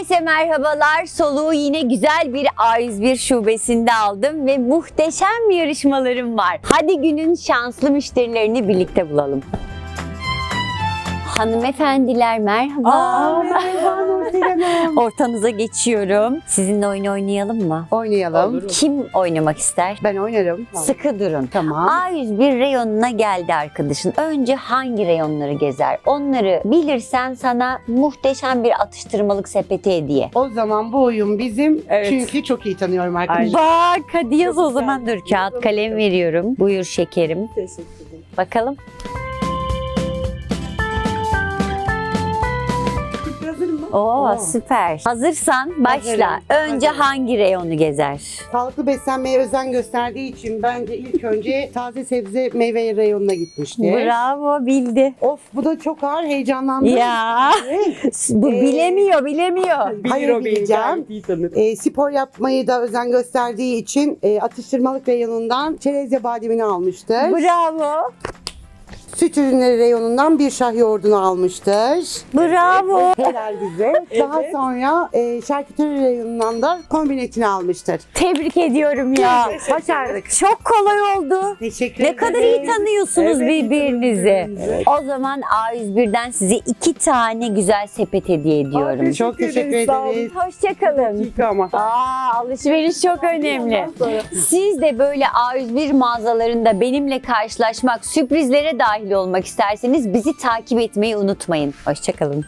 Herkese merhabalar. Soluğu yine güzel bir A101 şubesinde aldım ve muhteşem bir yarışmalarım var. Hadi günün şanslı müşterilerini birlikte bulalım. Hanımefendiler merhaba. Aa, merhaba Nursel Hanım. Ortanıza geçiyorum. Sizinle oyun oynayalım mı? Oynayalım. Kim oynamak ister? Ben oynarım. Sıkı durun. Tamam. A101 reyonuna geldi arkadaşın. Önce hangi reyonları gezer? Onları bilirsen sana muhteşem bir atıştırmalık sepeti hediye. O zaman bu oyun bizim. Evet. Çünkü çok iyi tanıyorum arkadaşlar. Bak hadi yaz o zaman. Dur kağıt kalem veriyorum. Buyur şekerim. Teşekkür ederim. Bakalım. Oo, Oo. süper. Hazırsan başla. Hazırım, Önce hazırım. hangi reyonu gezer? Sağlıklı beslenmeye özen gösterdiği için bence ilk önce taze sebze meyve reyonuna gitmişti. Bravo bildi. Of bu da çok ağır heyecanlandım. Ya bu Ee, bilemiyor bilemiyor. Hayır bileceğim. E, spor yapmayı da özen gösterdiği için e, atıştırmalık reyonundan çerezle bademini almıştır. Bravo. Süt ürünleri reyonundan bir şah yoğurdunu almıştır. Bravo. Helal bize. Daha sonra e, şarküteri reyonundan da kombinetini almıştır. Tebrik ediyorum ya. Başardık. Çok kolay oldu. Teşekkür Ne kadar iyi tanıyorsunuz Evet, birbirinizi. tanıyoruz O zaman A101'den size iki tane güzel sepet hediye ediyorum. Çok teşekkür ederiz. Hoşçakalın. ama. Aa, alışveriş çok önemli. Siz de böyle A101 mağazalarında benimle karşılaşmak, sürprizlere dahil olmak isterseniz bizi takip etmeyi unutmayın. Hoşçakalın.